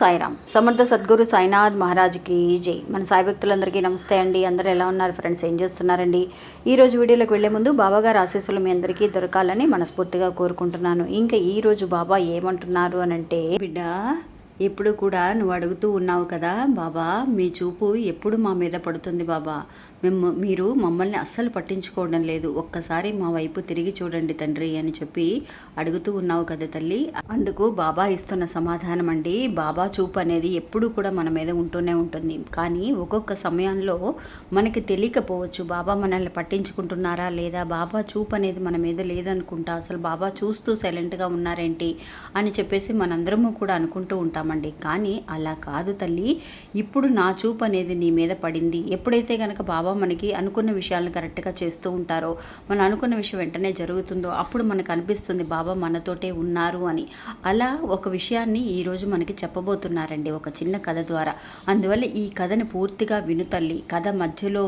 సాయిరామ్. సమర్థ సద్గురు సాయినాథ్ మహారాజ్కి జై. మన సాయి భక్తులందరికీ నమస్తే అండి. అందరూ ఎలా ఉన్నారు ఫ్రెండ్స్? ఏం చేస్తున్నారండి? ఈ రోజు వీడియోలోకి వెళ్ళే ముందు బాబాగారు ఆశీస్సులు మీ అందరికీ దొరకాలని మనస్ఫూర్తిగా కోరుకుంటున్నాను. ఇంకా ఈరోజు బాబా ఏమంటున్నారు అని అంటే బిడ్డ ఎప్పుడు కూడా నువ్వు అడుగుతూ ఉన్నావు కదా బాబా. మీ చూపు ఎప్పుడు మా మీద పడుతుంది బాబా. మేము మీరు మమ్మల్ని అస్సలు పట్టించుకోవడం లేదు. ఒక్కసారి మా వైపు తిరిగి చూడండి తండ్రి అని చెప్పి అడుగుతూ ఉన్నావు కదా తల్లి. అందుకు బాబా ఇస్తున్న సమాధానం అండి. బాబా చూపు అనేది ఎప్పుడు కూడా మన మీద ఉంటూనే ఉంటుంది. కానీ ఒక్కొక్క సమయంలో మనకి తెలియకపోవచ్చు బాబా మనల్ని పట్టించుకుంటున్నారా లేదా బాబా చూపు అనేది మన మీద లేదనుకుంటా అసలు బాబా చూస్తూ సైలెంట్గా ఉన్నారేంటి అని చెప్పేసి మనందరము కూడా అనుకుంటూ ఉంటామండి. కానీ అలా కాదు తల్లి. ఇప్పుడు నా చూపు అనేది నీ మీద పడింది. ఎప్పుడైతే కనుక బాబా మనకి అనుకున్న విషయాలను కరెక్ట్గా చేస్తూ ఉంటారో మనం అనుకున్న విషయం వెంటనే జరుగుతుందో అప్పుడు మనకు అనిపిస్తుంది బాబా మనతోటే ఉన్నారు అని. అలా ఒక విషయాన్ని ఈరోజు మనకి చెప్పబోతున్నారండి ఒక చిన్న కథ ద్వారా. అందువల్ల ఈ కథని పూర్తిగా విను తల్లి. కథ మధ్యలో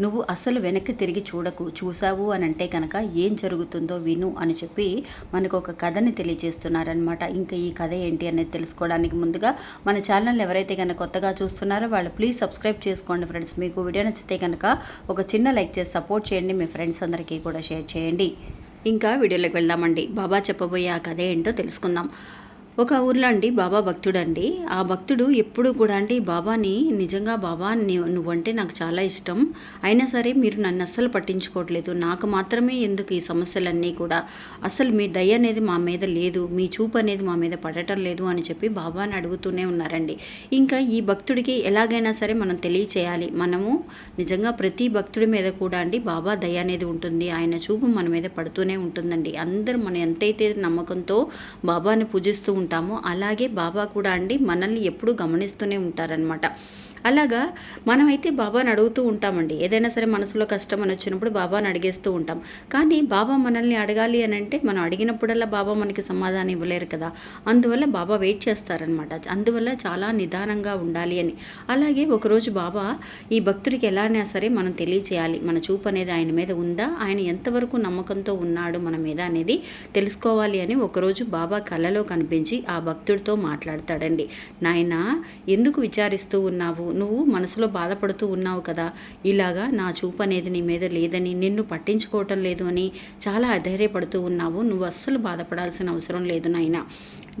నువ్వు అసలు వెనక్కి తిరిగి చూడకు చూసావు అని అంటే కనుక ఏం జరుగుతుందో విను అని చెప్పి మనకు ఒక కథని తెలియజేస్తున్నారనమాట ఇంకా ఈ కథ ఏంటి అనేది తెలుసుకోవడానికి ముందుగా మన ఛానల్ ఎవరైతే కనుక కొత్తగా చూస్తున్నారో వాళ్ళు ప్లీజ్ సబ్స్క్రైబ్ చేసుకోండి ఫ్రెండ్స్. మీకు వీడియో నచ్చితే కనుక ఒక చిన్న లైక్ చేసి సపోర్ట్ చేయండి. మీ ఫ్రెండ్స్ అందరికీ కూడా షేర్ చేయండి. ఇంకా వీడియోలోకి వెళ్దామండి. బాబా చెప్పబోయే ఆ కథ ఏంటో తెలుసుకుందాం. ఒక ఊర్లో అండి బాబా భక్తుడండి. ఆ భక్తుడు ఎప్పుడు కూడా అండి బాబాని నిజంగా బాబా నువ్వంటే నాకు చాలా ఇష్టం. అయినా సరే మీరు నన్ను అస్సలు పట్టించుకోవట్లేదు. నాకు మాత్రమే ఎందుకు ఈ సమస్యలన్నీ కూడా? అసలు మీ దయ అనేది మా మీద లేదు. మీ చూపు అనేది మా మీద పడటం లేదు అని చెప్పి బాబాని అడుగుతూనే ఉన్నారండి. ఇంకా ఈ భక్తుడికి ఎలాగైనా సరే మనం తెలియచేయాలి. మనము నిజంగా ప్రతి భక్తుడి మీద కూడా అండి బాబా దయ అనేది ఉంటుంది. ఆయన చూపు మన మీద పడుతూనే ఉంటుందండి. అందరూ మనం ఎంతైతే నమ్మకంతో బాబాని పూజిస్తూ ఉంటామో అలాగే బాబా కూడా అండి మనల్ని ఎప్పుడూ గమనిస్తూనే ఉంటారనమాట అలాగా మనమైతే బాబాని అడుగుతూ ఉంటామండి. ఏదైనా సరే మనసులో కష్టం అని వచ్చినప్పుడు బాబాని అడిగేస్తూ ఉంటాం. కానీ బాబా మనల్ని అడగాలి అని అంటే మనం అడిగినప్పుడల్లా బాబా మనకి సమాధానం ఇవ్వలేరు కదా. అందువల్ల బాబా వెయిట్ చేస్తారనమాట అందువల్ల చాలా నిదానంగా ఉండాలి అని. అలాగే ఒకరోజు బాబా ఈ భక్తుడికి ఎలానే సరే మనం తెలియచేయాలి. మన చూపు అనేది ఆయన మీద ఉందా? ఆయన ఎంతవరకు నమ్మకంతో ఉన్నాడు మన మీద అనేది తెలుసుకోవాలి అని ఒకరోజు బాబా కళ్ళలో కనిపించి ఆ భక్తుడితో మాట్లాడతాడండి. నాయన ఎందుకు విచారిస్తూ ఉన్నావు? నువ్వు మనసులో బాధపడుతూ ఉన్నావు కదా. ఇలాగా నా చూపు అనేది నీ మీద లేదని నిన్ను పట్టించుకోవటం లేదు అని చాలా అధైర్యపడుతూ ఉన్నావు. నువ్వు అస్సలు బాధపడాల్సిన అవసరం లేదు నాయన.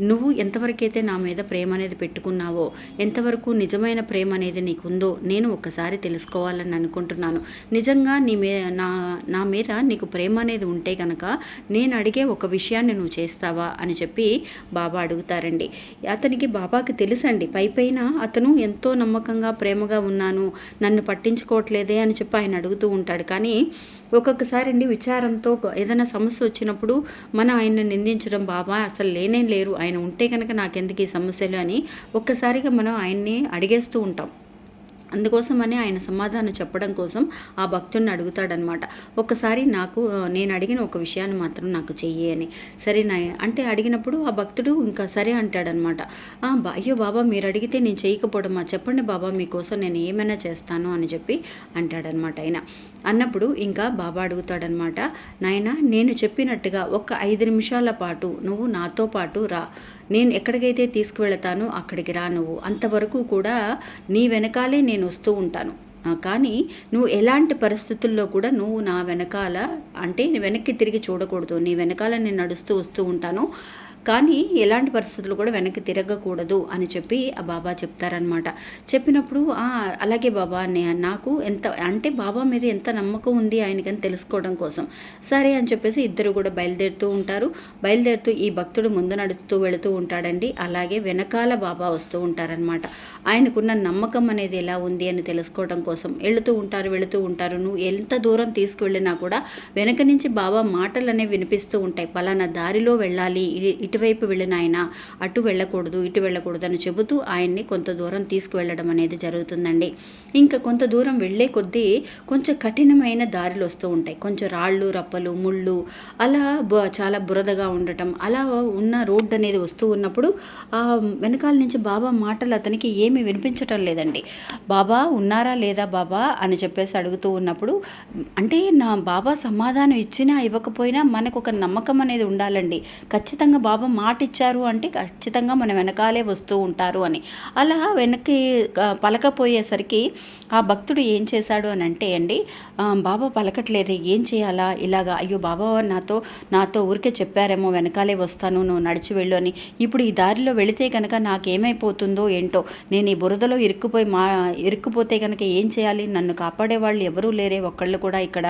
నువ్వు ఎంతవరకైతే నా మీద ప్రేమ అనేది పెట్టుకున్నావో ఎంతవరకు నిజమైన ప్రేమ అనేది నీకుందో నేను ఒక్కసారి తెలుసుకోవాలని అనుకుంటున్నాను. నిజంగా నీ మీ నా నా మీద నీకు ప్రేమ అనేది ఉంటే కనుక నేను అడిగే ఒక విషయాన్ని నువ్వు చేస్తావా అని చెప్పి బాబా అడుగుతారండి. అతనికి బాబాకి తెలుసండి. పై పైన అతను ఎంతో నమ్మకంగా ప్రేమగా ఉన్నాను నన్ను పట్టించుకోవట్లేదే అని చెప్పి ఆయన అడుగుతూ ఉంటాడు. కానీ ఒక్కొక్కసారి అండి విచారంతో ఏదైనా సమస్య వచ్చినప్పుడు మనం ఆయన్ని నిందించడం బాబా అసలు లేనే లేరు ఆయన ఉంటే కనుక నాకెందుకు ఈ సమస్యలు? అని ఒక్కసారిగా మనం ఆయన్ని అడిగేస్తూ ఉంటాం. అందుకోసమని ఆయన సమాధానం చెప్పడం కోసం ఆ భక్తుడిని అడుగుతాడనమాట. ఒక్కసారి నాకు నేను అడిగిన ఒక విషయాన్ని మాత్రం నాకు చెయ్యి అని. సరే నా అంటే అడిగినప్పుడు ఆ భక్తుడు ఇంకా సరే అంటాడనమాట. బా- అయ్యో బాబా మీరు అడిగితే నేను చేయకపోవడమా? చెప్పండి బాబా మీకోసం నేను ఏమైనా చేస్తాను అని చెప్పి అంటాడనమాట ఆయన. అన్నప్పుడు ఇంకా బాబా అడుగుతాడనమాట నాయన నేను చెప్పినట్టుగా ఒక ఐదు నిమిషాల పాటు నువ్వు నాతో పాటు రా. నేను ఎక్కడికైతే తీసుకువెళతానో అక్కడికి రా నువ్వు. అంతవరకు కూడా నీ వెనకాలే నేను వస్తూ ఉంటాను. కానీ నువ్వు ఎలాంటి పరిస్థితుల్లో కూడా నువ్వు నా వెనకాల అంటే వెనక్కి తిరిగి చూడకూడదు. నీ వెనకాల నేను నడుస్తూ వస్తూ ఉంటాను. కానీ ఎలాంటి పరిస్థితులు కూడా వెనక్కి తిరగకూడదు అని చెప్పి ఆ బాబా చెప్తారనమాట చెప్పినప్పుడు అలాగే బాబా అని నాకు ఎంత అంటే బాబా మీద ఎంత నమ్మకం ఉంది ఆయనకని తెలుసుకోవడం కోసం. సరే అని చెప్పేసి ఇద్దరు కూడా బయలుదేరుతూ ఉంటారు. బయలుదేరుతూ ఈ భక్తుడు ముందు నడుస్తూ వెళుతూ ఉంటాడండి. అలాగే వెనకాల బాబా వస్తూ ఉంటారనమాట ఆయనకున్న నమ్మకం అనేది ఎలా ఉంది అని తెలుసుకోవడం కోసం. వెళుతూ ఉంటారు వెళుతూ ఉంటారు. నువ్వు ఎంత దూరం తీసుకువెళ్ళినా కూడా వెనక నుంచి బాబా మాటలు అనేవి వినిపిస్తూ ఉంటాయి. పలానా దారిలో వెళ్ళాలి ఇటు ఇటువైపు వెళ్ళిన ఆయన అటు వెళ్ళకూడదు ఇటు వెళ్ళకూడదు అని చెబుతూ ఆయన్ని కొంత దూరం తీసుకువెళ్ళడం అనేది జరుగుతుందండి. ఇంకా కొంత దూరం వెళ్ళే కొద్దీ కొంచెం కఠినమైన దారులు వస్తూ ఉంటాయి. కొంచెం రాళ్ళు రప్పలు ముళ్ళు అలా బ- చాలా బురదగా ఉండటం అలా ఉన్న రోడ్డు అనేది వస్తూ ఉన్నప్పుడు ఆ వెనకాల నుంచి బాబా మాటలు అతనికి ఏమీ వినిపించటం లేదండి. బాబా ఉన్నారా లేదా బాబా? అని చెప్పేసి అడుగుతూ ఉన్నప్పుడు అంటే నా బాబా సమాధానం ఇచ్చినా ఇవ్వకపోయినా మనకు ఒక నమ్మకం అనేది ఉండాలండి. ఖచ్చితంగా బాబా బాబా మాట ఇచ్చారు అంటే ఖచ్చితంగా మన వెనకాలే వస్తూ ఉంటారు అని. అలా వెనక్కి పలకపోయేసరికి ఆ భక్తుడు ఏం చేశాడు అని అంటే అండి బాబా పలకట్లేదు ఏం చేయాలా? ఇలాగా అయ్యో బాబా నాతో నాతో ఊరికే చెప్పారేమో వెనకాలే వస్తాను నువ్వు నడిచి వెళ్ళు అని. ఇప్పుడు ఈ దారిలో వెళితే కనుక నాకేమైపోతుందో ఏంటో నేను ఈ బురదలో ఇరుక్కుపోయి మా ఇరుక్కుపోతే కనుక ఏం చేయాలి? నన్ను కాపాడే వాళ్ళు ఎవరూ లేరే ఒక్కళ్ళు కూడా ఇక్కడ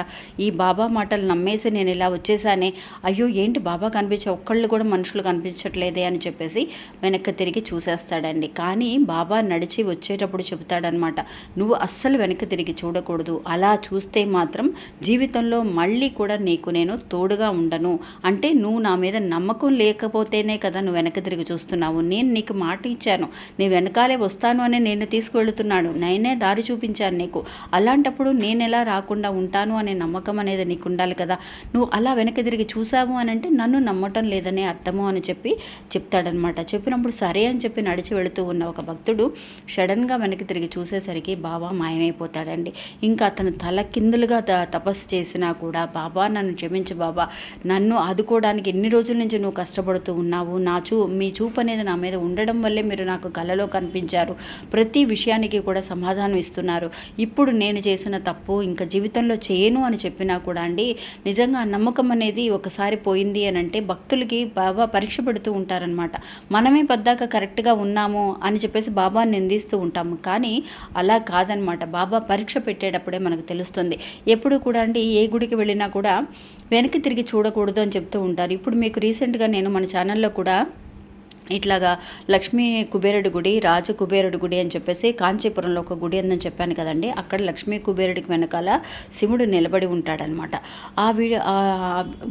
ఈ బాబా మాటలు నమ్మేసి నేను ఇలా వచ్చేసానే. అయ్యో ఏంటి బాబా కనిపించే ఒక్కళ్ళు కూడా మనుషులు కనిపించట్లేదే అని చెప్పేసి వెనక్కి తిరిగి చూసేస్తాడండి. కానీ బాబా నడిచి వచ్చేటప్పుడు చెబుతాడనమాట నువ్వు అస్సలు వెనక్కి తిరిగి చూడకూడదు. అలా చూస్తే మాత్రం జీవితంలో మళ్ళీ కూడా నీకు నేను తోడుగా ఉండను. అంటే నువ్వు నా మీద నమ్మకం లేకపోతేనే కదా నువ్వు వెనక్కి తిరిగి చూస్తున్నావు. నేను నీకు మాట ఇచ్చాను. నీ వెనకాలే వస్తాను అని నేను తీసుకువెళుతున్నాడు నేనే దారి చూపించాను నీకు. అలాంటప్పుడు నేను ఎలా రాకుండా ఉంటాను అనే నమ్మకం అనేది నీకు ఉండాలి కదా. నువ్వు అలా వెనక్కి తిరిగి చూసావు అని అంటే నన్ను నమ్మటం లేదనే అర్థము అని చెప్పి చెప్తాడనమాట. చెప్పినప్పుడు సరే అని చెప్పి నడిచి వెళుతూ ఉన్న ఒక భక్తుడు సడన్గా వెనక్కి తిరిగి చూసేసరికి బాబా మాయమైపోతాడండి. ఇంకా అతను తల కిందులుగా త- తపస్సు చేసినా కూడా బాబా నన్ను క్షమించు బాబా. నన్ను ఆదుకోవడానికి ఎన్ని రోజుల నుంచి నువ్వు కష్టపడుతూ ఉన్నావు? నా చూ మీ చూపు అనేది నా మీద ఉండడం వల్లే మీరు నాకు కలలో కనిపించారు. ప్రతి విషయానికి కూడా సమాధానం ఇస్తున్నారు. ఇప్పుడు నేను చేసిన తప్పు ఇంకా జీవితంలో చేయను అని చెప్పినా కూడా అండి నిజంగా నమ్మకం అనేది ఒకసారి పోయింది అని అంటే భక్తులకి బాబా పరీక్ష పెడుతూ ఉంటారనమాట మనమే పద్దాక కరెక్ట్గా ఉన్నాము అని చెప్పేసి బాబాని నిందిస్తూ ఉంటాము. కానీ అలా కాదనమాట బాబా పరీక్ష పెట్టేటప్పుడే మనకు తెలుస్తుంది. ఎప్పుడు కూడా అండి ఏ గుడికి వెళ్ళినా కూడా వెనక్కి తిరిగి చూడకూడదు అని చెప్తూ ఉంటారు. ఇప్పుడు మీకు రీసెంట్గా నేను మన ఛానల్లో కూడా ఇట్లాగా లక్ష్మీ కుబేరుడి గుడి రాజ కుబేరుడి గుడి అని చెప్పేసి కాంచీపురంలో ఒక గుడి ఉందని చెప్పాను కదండి. అక్కడ లక్ష్మీ కుబేరుడికి వెనకాల శివుడు నిలబడి ఉంటాడనమాట ఆ వీడియో ఆ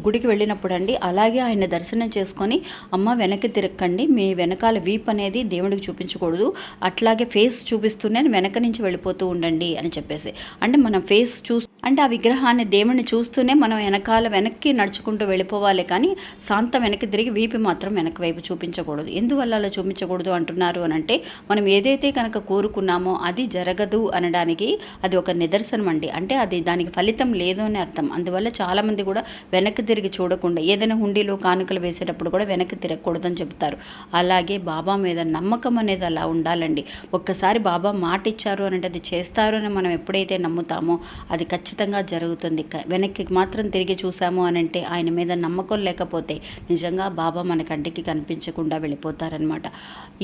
గుడికి వెళ్ళినప్పుడు అండి అలాగే ఆయన దర్శనం చేసుకొని అమ్మ వెనక్కి తిరక్కండి మీ వెనకాల వీప్ అనేది దేవుడికి చూపించకూడదు అట్లాగే ఫేస్ చూపిస్తూనే వెనక నుంచి వెళ్ళిపోతూ ఉండండి అని చెప్పేసి. అంటే మనం ఫేస్ చూ అంటే ఆ విగ్రహాన్ని దేవుణ్ణి చూస్తూనే మనం వెనకాల వెనక్కి నడుచుకుంటూ వెళ్ళిపోవాలి కానీ శాంతం వెనక్కి తిరిగి వీపి మాత్రం వెనక వైపు చూపించకూడదు. ఎందువల్ల అలా చూపించకూడదు అంటున్నారు అని అంటే మనం ఏదైతే కనుక కోరుకున్నామో అది జరగదు అనడానికి అది ఒక నిదర్శనం అండి. అంటే అది దానికి ఫలితం లేదు అని అర్థం. అందువల్ల చాలామంది కూడా వెనక్కి తిరిగి చూడకుండా ఏదైనా హుండీలో కానుకలు వేసేటప్పుడు కూడా వెనక్కి తిరగకూడదని చెప్తారు అలాగే బాబా మీద నమ్మకం అనేది అలా ఉండాలండి. ఒక్కసారి బాబా మాట ఇచ్చారు అని అంటే అది చేస్తారు అని మనం ఎప్పుడైతే నమ్ముతామో అది ఖచ్చితంగా ఖచ్చితంగా జరుగుతుంది. వెనక్కి మాత్రం తిరిగి చూసాము అని అంటే ఆయన మీద నమ్మకం లేకపోతే నిజంగా బాబా మన కంటికి కనిపించకుండా వెళ్ళిపోతారనమాట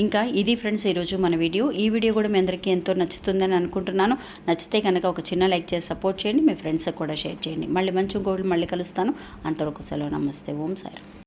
ఇంకా ఇది ఫ్రెండ్స్ ఈరోజు మన వీడియో. ఈ వీడియో కూడా మీ అందరికీ ఎంతో నచ్చుతుందని అనుకుంటున్నాను. నచ్చితే కనుక ఒక చిన్న లైక్ చేసి సపోర్ట్ చేయండి. మీ ఫ్రెండ్స్కి కూడా షేర్ చేయండి. మళ్ళీ మంచి గోల్డ్ మళ్ళీ కలుస్తాను. అంతవరకు సెలవు. నమస్తే. ఓం సార్